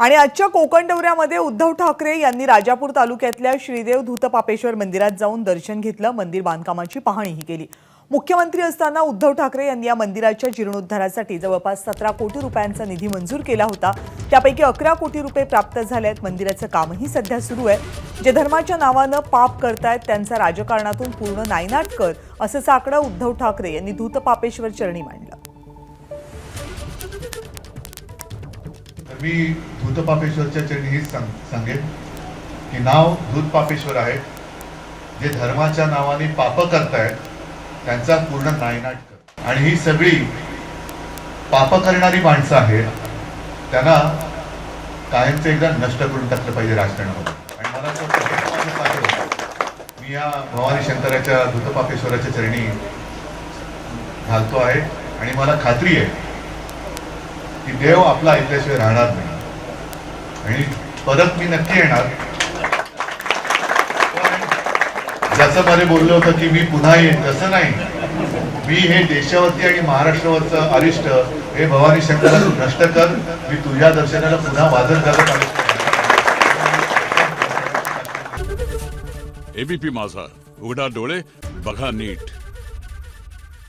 आणि आजच्या कोकण दौऱ्यामध्ये उद्धव ठाकरे यांनी राजापूर तालुक्यातल्या श्रीदेव धूतपापेश्वर मंदिरात जाऊन दर्शन घेतलं मंदिर बांधकामाची पाहणीही केली. मुख्यमंत्री असताना उद्धव ठाकरे यांनी या मंदिराच्या जीर्णोद्धारासाठी जवळपास सतरा कोटी रुपयांचा निधी मंजूर केला होता. त्यापैकी अकरा कोटी रुपये प्राप्त झाले आहेत मंदिराचं कामही सध्या सुरू आहे. जे धर्माच्या नावानं पाप करतायत त्यांचा राजकारणातून पूर्ण नायनाट कर असं साकडं उद्धव ठाकरे यांनी धूतपापेश्वर चरणी मांडलं. मी धूतपापेश्वरच्या चरणी हीच सांग सांगेन की नाव धूतपापेश्वर आहे. जे धर्माच्या नावाने पाप करतायत त्यांचा पूर्ण नायनाट कर. आणि ही सगळी पाप करणारी माणसं आहेत त्यांना कायमचं एकदा नष्ट करून टाकलं पाहिजे राजकारणामध्ये. आणि मला असं वाटतं मी या भवानी शंकराच्या धूतपापेश्वराच्या चरणी घालतो आहे. आणि मला खात्री आहे की देव आपला ऐकल्याशिवाय राहणार नाही. आणि परत मी नक्की येणार. ज्याचं जसं मध्ये बोललो होतं की मी पुन्हा येईन तसं नाही. मी हे देशावरती आणि महाराष्ट्रावरचं अरिष्ट हे भवानी शंकरा तू नष्ट कर. मी तुझ्या दर्शनाला पुन्हा वादन करत आलो एबीपी माझा. उघडा डोळे बघा नीट.